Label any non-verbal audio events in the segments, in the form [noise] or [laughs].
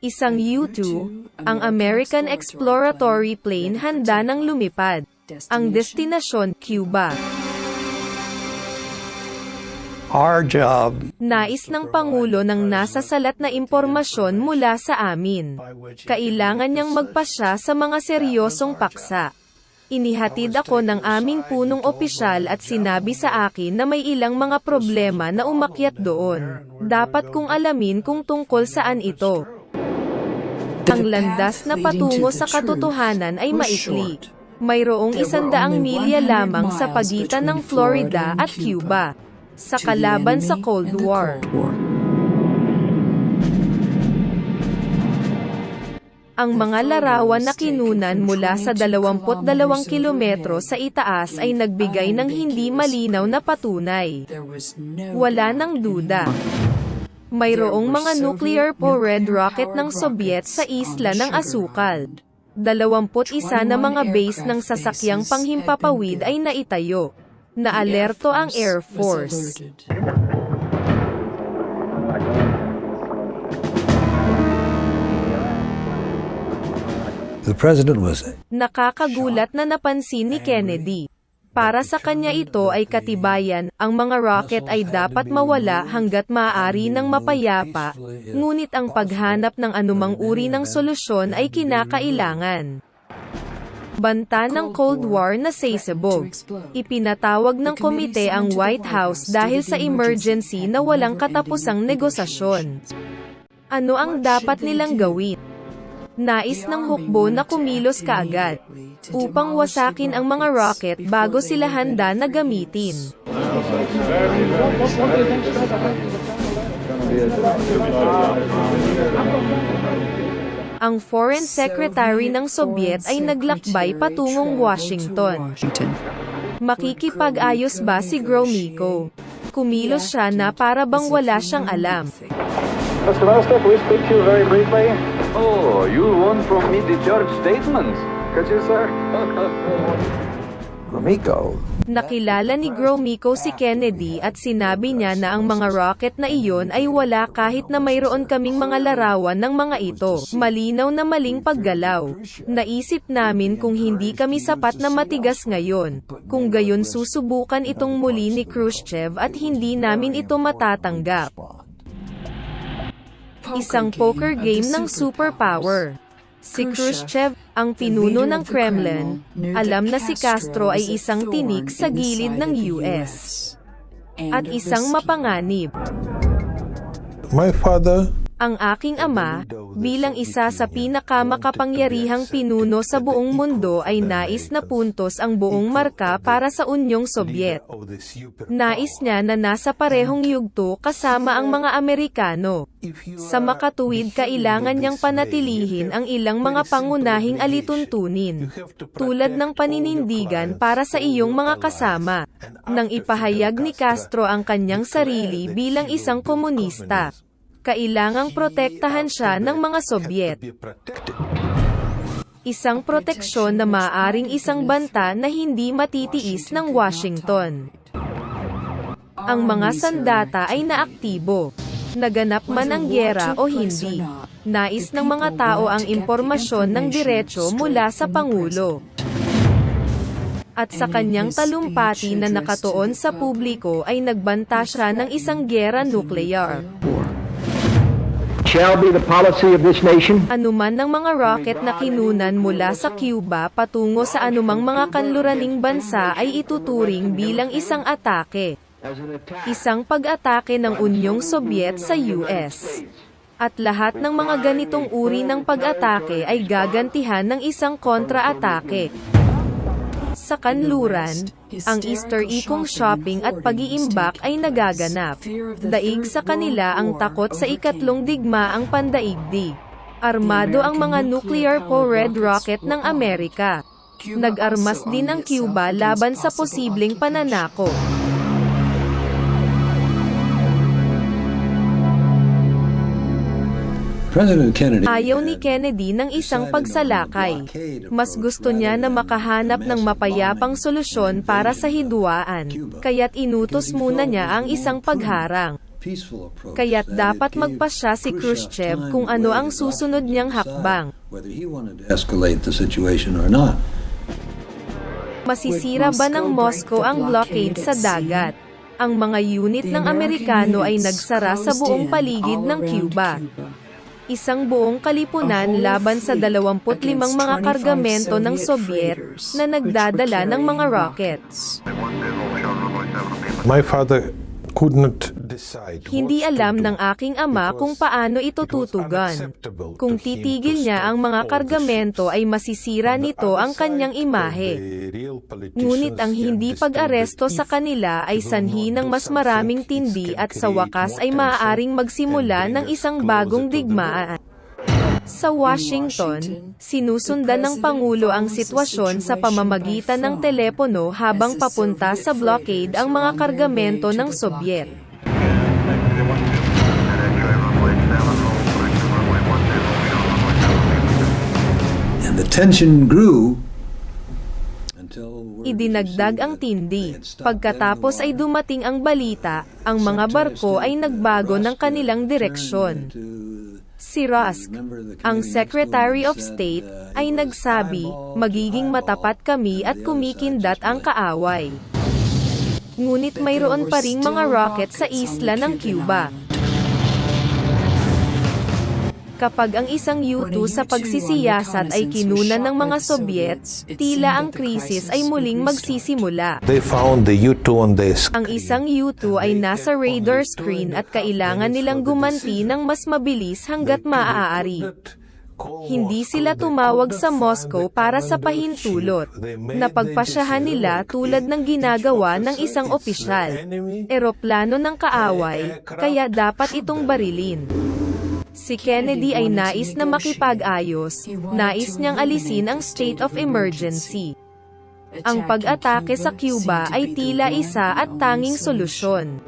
Isang U-2, ang American Exploratory Plane handa ng lumipad. Ang destinasyon, Cuba. Our job Nais ng Pangulo ng nasa salat na impormasyon mula sa amin. Kailangan niyang magpasya sa mga seryosong paksa. Inihatid ako ng aming punong opisyal at sinabi sa akin na may ilang mga problema na umakyat doon. Dapat kong alamin kung tungkol saan ito. Ang landas na patungo sa katotohanan ay maikli. Mayroong isandaang milya lamang sa pagitan ng Florida at Cuba. Sa kalaban sa Cold War. Ang mga larawan na kinunan mula sa 22 kilometro sa itaas ay nagbigay ng hindi malinaw na patunay. Wala nang duda. Mayroong mga nuclear powered rocket ng Soviet sa isla ng Asukal. 21 na mga base ng sasakyang panghimpapawid ay naitayo. Naalerto ang Air Force. the president was Nakakagulat na napansin ni Kennedy. Para sa kanya ito ay katibayan, ang mga rocket ay dapat mawala hanggat maaari ng mapayapa, ngunit ang paghanap ng anumang uri ng solusyon ay kinakailangan. Banta ng Cold War na sasabog. Ipinatawag ng komite ang White House dahil sa emergency na walang katapusang negosasyon. Ano ang dapat nilang gawin? Nais ng hukbo na kumilos kaagad upang wasakin ang mga rocket bago sila handa na gamitin. Ang Foreign Secretary ng Soviet ay naglakbay patungong Washington. Makikipag-ayos ba si Gromyko? Kumilos siya na para bang wala siyang alam. Mr. Vostok, we speak to you very briefly. Oh, you want from me the church statements? Could you, sir? [laughs] Gromyko. Nakilala ni Gromyko si Kennedy at sinabi niya na ang mga rocket na iyon ay wala kahit na mayroon kaming mga larawan ng mga ito. Malinaw na maling paggalaw. Naisip namin kung hindi kami sapat na matigas ngayon. Kung gayon susubukan itong muli ni Khrushchev at hindi namin ito matatanggap. Isang poker game ng superpower. Si Khrushchev, ang pinuno ng Kremlin, alam na si Castro ay isang tinik sa gilid ng US. At isang mapanganib. My father Ang aking ama, bilang isa sa pinakamakapangyarihang pinuno sa buong mundo ay nais na puntos ang buong marka para sa Unyong Sobyet. Nais niya na nasa parehong yugto kasama ang mga Amerikano. Sa makatuwid kailangan niyang panatilihin ang ilang mga pangunahing alituntunin, tulad ng paninindigan para sa iyong mga kasama, nang ipahayag ni Castro ang kanyang sarili bilang isang komunista. Kailangang protektahan siya ng mga protected. Isang proteksyon na maaring isang banta na hindi matitiis ng Washington. Ang mga sandata ay naaktibo. Naganap man ang gyera o hindi. Nais ng mga tao ang impormasyon ng diretsyo mula sa Pangulo. At sa kanyang talumpati na nakatuon sa publiko ay nagbanta siya ng isang gyera nuklear. Shall be the policy of this nation. Anuman ng mga rocket na kinunan mula sa Cuba patungo sa anumang mga kanluraning bansa ay ituturing bilang isang atake. Isang pag-atake ng Unyong Sobyet sa US. At lahat ng mga ganitong uri ng pag-atake ay gagantihan ng isang kontra-atake. Sa kanluran, ang Easter ikong shopping at pag-iimbak ay nagaganap. Daig sa kanila ang takot sa ikatlong digmaang pandaigdig. Armado ang mga nuclear powered rocket ng Amerika. Nag-armas din ang Cuba laban sa posibleng pananakop. President Kennedy Ayaw ni Kennedy ng isang pagsalakay. Mas gusto niya na makahanap ng mapayapang solusyon para sa hidwaan, kaya't inutos muna niya ang isang pagharang. Kaya't dapat magpasya si Khrushchev kung ano ang susunod niyang hakbang. Whether he wanted to escalate the situation or not. Masisira ba ng Moscow ang blockade sa dagat? Ang mga unit ng Amerikano ay nagsara sa buong paligid ng Cuba. Isang buong kalipunan laban sa 25 mga kargamento ng Soviet na nagdadala ng mga rockets. My father could not decide. Hindi alam ng aking ama kung paano ito tutugan. Kung titigil niya ang mga kargamento ay masisira nito ang kanyang imahe. Ngunit ang hindi pag-aresto sa kanila ay sanhi ng mas maraming tindi at sa wakas ay maaaring magsimula ng isang bagong digmaan. Sa Washington, sinusundan ng Pangulo ang sitwasyon sa pamamagitan ng telepono habang papunta sa blockade ang mga kargamento ng Soviet. And the tension grew Idinagdag ang tindi. Pagkatapos ay dumating ang balita, ang mga barko ay nagbago ng kanilang direksyon. Si Rusk, ang Secretary of State, ay nagsabi, magiging matapat kami at kumikindat ang kaaway. Ngunit mayroon pa ring mga rocket sa isla ng Cuba. Kapag ang isang U-2 sa pagsisiyasat ay kinunan ng mga Soviet, tila ang krisis ay muling magsisimula. They found the U-2 on the. Ang isang U-2 ay nasa radar screen at kailangan nilang gumanti ng mas mabilis hanggat maaari. Hindi sila tumawag sa Moscow para sa pahintulot. Napagpasyahan nila tulad ng ginagawa ng isang opisyal. Eroplano ng kaaway, kaya dapat itong barilin. Si Kennedy ay nais na makipag-ayos, nais niyang alisin ang state of emergency. Ang pag-atake sa Cuba ay tila isa at tanging solusyon.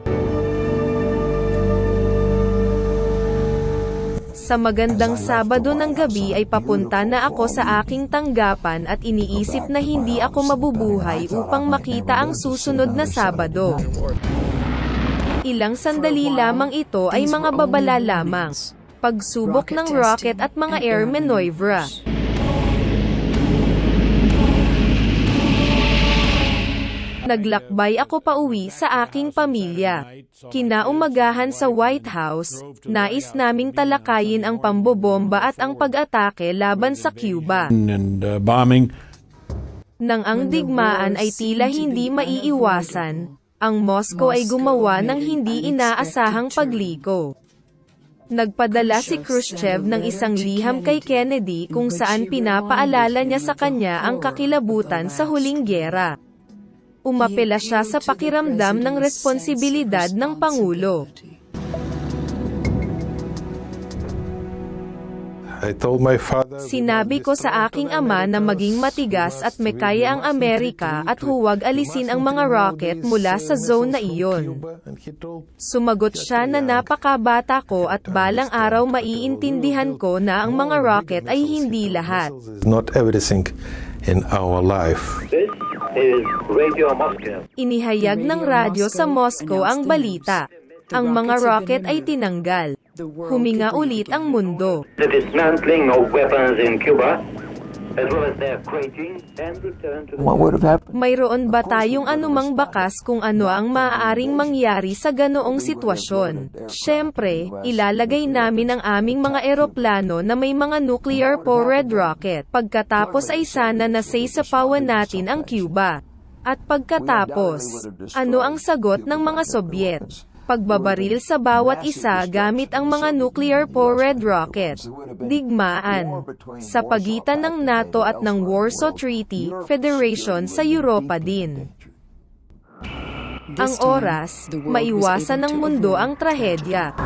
Sa magandang Sabado ng gabi ay papunta na ako sa aking tanggapan at iniisip na hindi ako mabubuhay upang makita ang susunod na Sabado. Ilang sandali lamang ito ay mga babala lamang. Pagsubok ng rocket at mga air manoeuvre. Naglakbay ako pa uwi sa aking pamilya. Kinaumagahan sa White House, nais naming talakayin ang pambobomba at ang pag-atake laban sa Cuba. and uh, bombing. Nang ang digmaan ay tila hindi maiiwasan, ang Moscow ay gumawa ng hindi inaasahang pagliko. Nagpadala si Khrushchev ng isang liham kay Kennedy kung saan pinapaalala niya sa kanya ang kakilabutan sa huling gyera. Umapela siya sa pakiramdam ng responsibilidad ng Pangulo. Sinabi ko sa aking ama na maging matigas at may kaya ang Amerika at huwag alisin ang mga rocket mula sa zone na iyon. Sumagot siya na napakabata ko at balang araw maiintindihan ko na ang mga rocket ay hindi lahat. not everything in our life. This is Radio Moscow. Inihayag ng radyo sa Moscow ang balita. Ang mga rocket ay tinanggal. Huminga ulit ang mundo. The dismantling of weapons in Cuba, as well as their crating and return to the... What would have happened? Mayroon ba tayong anumang bakas kung ano ang maaaring mangyari sa ganoong sitwasyon? Siyempre, ilalagay namin ang aming mga eroplano na may mga nuclear-powered rocket. Pagkatapos ay sana na sasapawan natin ang Cuba. At pagkatapos, ano ang sagot ng mga Soviet? Pagbabaril sa bawat isa gamit ang mga nuclear-powered rocket. Digmaan. Sa pagitan ng NATO at ng Warsaw Treaty Federation sa Europa din. Ang oras, maiwasan ng mundo ang trahedya.